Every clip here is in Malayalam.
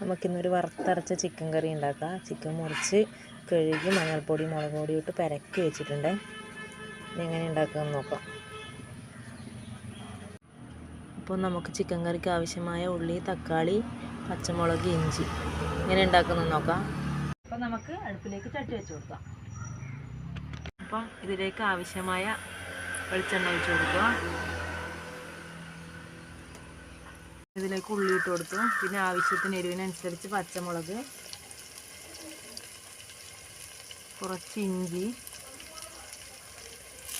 നമുക്കിന്നൊരു വറുത്തരച്ച ചിക്കൻ കറി ഉണ്ടാക്കാം. ചിക്കൻ മുറിച്ച് കഴുകി മഞ്ഞൾപ്പൊടി മുളക് പൊടി ഇട്ട് പരക്കി വെച്ചിട്ടുണ്ട്. ഇനി എങ്ങനെ ഉണ്ടാക്കാമെന്ന് നോക്കാം. അപ്പോൾ നമുക്ക് ചിക്കൻ കറിക്ക് ആവശ്യമായ ഉള്ളി തക്കാളി പച്ചമുളക് ഇഞ്ചി ഇങ്ങനെ ഉണ്ടാക്കുന്നത് നോക്കാം. അപ്പോൾ നമുക്ക് അടുപ്പിലേക്ക് ചട്ടി വെച്ച് കൊടുക്കാം. അപ്പം ഇതിലേക്ക് ആവശ്യമായ വെളിച്ചെണ്ണ ഒഴിച്ച് കൊടുക്കുക. ഇതിലേക്ക് ഉള്ളി ഇട്ട് കൊടുത്തു. പിന്നെ ആവശ്യത്തിന് എരിവിനനുസരിച്ച് പച്ചമുളക് കുറച്ച് ഇഞ്ചി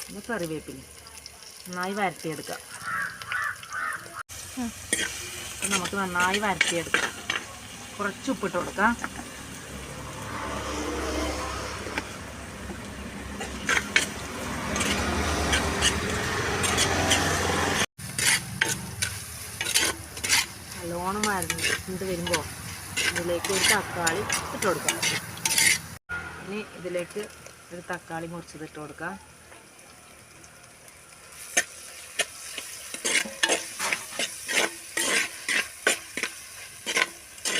പിന്നെ കറിവേപ്പില. നന്നായി വരട്ടിയെടുക്കാം. നമുക്ക് നന്നായി വരട്ടിയെടുക്കാം. കുറച്ച് ഉപ്പിട്ട് കൊടുക്കാം. വരണ്ട് വരുമ്പോൾ ഇതിലേക്ക് ഒരു തക്കാളി ഇട്ട് കൊടുക്കാം. ഇനി ഇതിലേക്ക് ഒരു തക്കാളി മുറിച്ചത് ഇട്ട് കൊടുക്കാം.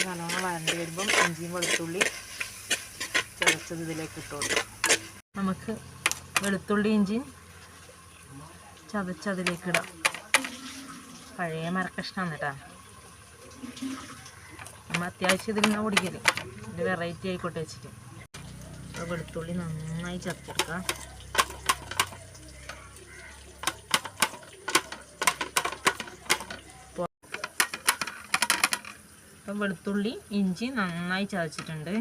നല്ലോണം വരണ്ടി വരുമ്പം ഇഞ്ചിയും വെളുത്തുള്ളി ചതച്ചത് ഇതിലേക്ക് ഇട്ട് നമുക്ക് വെളുത്തുള്ളി ഇഞ്ചിയും ചതച്ചതിലേക്ക് ഇടാം. പഴയ മരക്കഷ്ണം കേട്ടോ. നമ്മൾ അത്യാവശ്യം ഇതിൽ നിന്നാണ് പൊടിക്കൽ. ഒരു വെറൈറ്റി ആയിക്കോട്ടെ വെച്ചിട്ട്. വെളുത്തുള്ളി നന്നായി ചതച്ചെടുക്കാം അപ്പം വെളുത്തുള്ളി ഇഞ്ചി നന്നായി ചതച്ചിട്ടുണ്ട്.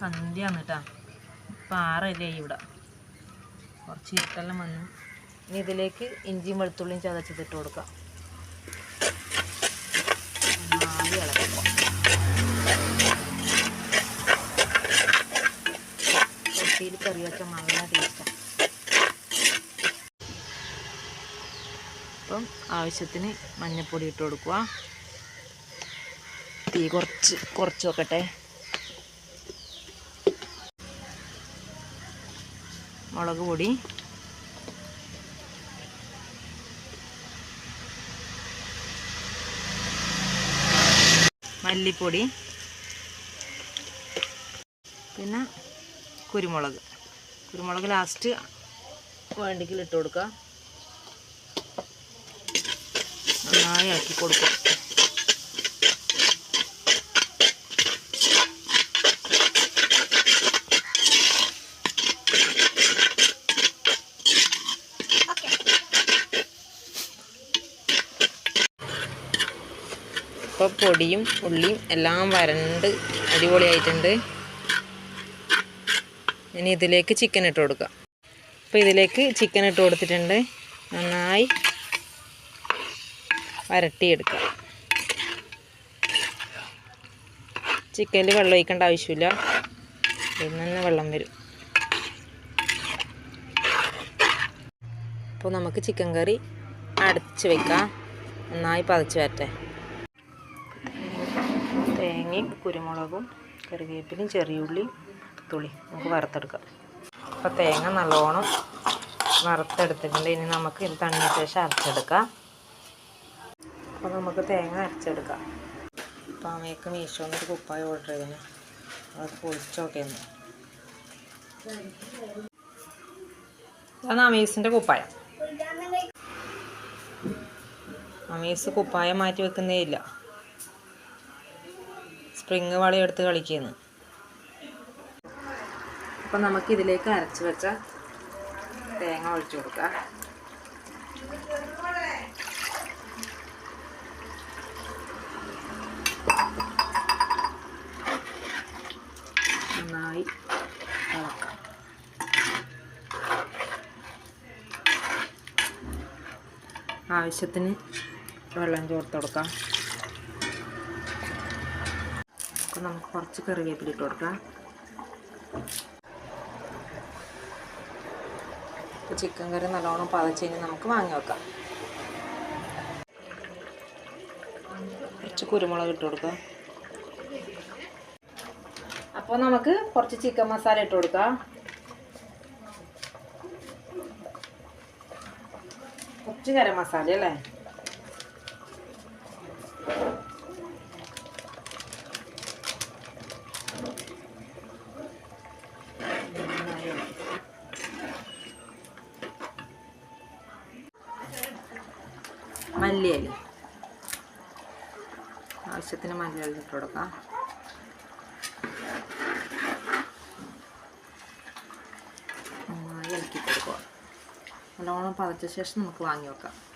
സന്ധ്യ ആണ് കേട്ടോ ഇപ്പം ആറല്ലേ ഇവിടെ. കുറച്ച് ഇരുട്ടെല്ലാം വന്നു. ഇനി ഇതിലേക്ക് ഇഞ്ചിയും വെളുത്തുള്ളിയും ചതച്ചിട്ട് കൊടുക്കാം. നന്നായി കറി വെച്ച നല്ല ടേസ്റ്റാണ് അപ്പം ആവശ്യത്തിന് മഞ്ഞൾപ്പൊടി ഇട്ട് കൊടുക്കുക. തീ കുറച്ച് കുറച്ച് വെക്കട്ടെ. മുളക് പൊടി. മല്ലിപ്പൊടി പിന്നെ കുരുമുളക്. കുരുമുളക് ലാസ്റ്റ് വേണ്ടെങ്കിൽ ഇട്ട് കൊടുക്കുക നന്നായി ആക്കി കൊടുക്കുക ഇപ്പോൾ പൊടിയും ഉള്ളിയും എല്ലാം വരണ്ട് അടിപൊളിയായിട്ടുണ്ട്. ഇനി ഇതിലേക്ക് ചിക്കൻ ഇട്ട് കൊടുക്കാം. അപ്പോൾ ഇതിലേക്ക് ചിക്കൻ ഇട്ട് കൊടുത്തിട്ടുണ്ട്. നന്നായി വരട്ടിയെടുക്കുക ചിക്കനിൽ വെള്ളം ഒഴിക്കേണ്ട ആവശ്യമില്ല. ഇതിൽ തന്നെ വെള്ളം വരും. അപ്പോൾ നമുക്ക് ചിക്കൻ കറി അടച്ച് വെക്കാം. നന്നായി പതച്ച് വരട്ടെ. തേങ്ങയും കുരുമുളകും കറിവേപ്പിലയും ചെറിയുള്ളിയും തുളി നമുക്ക് വറുത്തെടുക്കാം. അപ്പോൾ തേങ്ങ നല്ലോണം വറുത്തെടുത്തിട്ടുണ്ട്. ഇനി നമുക്ക് ഇത് തണ്ണിയ ശേഷം അരച്ചെടുക്കാം. അപ്പോൾ നമുക്ക് തേങ്ങ അരച്ചെടുക്കാം. അപ്പോൾ അമ്മയ്ക്ക് മീഷോന്നൊരു കുപ്പായ ഓർഡർ ചെയ്തിന്. അത് പൊളിച്ചോക്കെ അതാണ് അമീസിന്റെ കുപ്പായം. അമീസ് കുപ്പായം മാറ്റി വെക്കുന്നേ ഇല്ല. സ്പ്രിങ് വളയെടുത്ത് കളിക്കുന്നു. അപ്പം നമുക്ക് ഇതിലേക്ക് അരച്ച് വെച്ച തേങ്ങ ഒഴിച്ചു കൊടുക്കാം. നന്നായി ആവശ്യത്തിന് വെള്ളം ചേർത്ത് കൊടുക്കാം. അപ്പോൾ നമുക്ക് കുറച്ച് കറിവേപ്പില ഇട്ട് കൊടുക്കാം. ചിക്കൻ കറി നല്ലോണം പതച്ച് കഴിഞ്ഞ് നമുക്ക് വാങ്ങി വെക്കാം. കുറച്ച് കുരുമുളക് ഇട്ട് കൊടുക്കാം. അപ്പോൾ നമുക്ക് കുറച്ച് ചിക്കൻ മസാല ഇട്ട് കൊടുക്കാം. കുറച്ച് ഗരം മസാല അല്ലേ? മല്ലിയില. ആവശ്യത്തിന് മല്ലിയില ഇട്ട് കൊടുക്കാം. നന്നായി ഇളക്കി കൊടുക്കുക. നല്ലോണം പതച്ച ശേഷം നമുക്ക് വാങ്ങി വെക്കാം.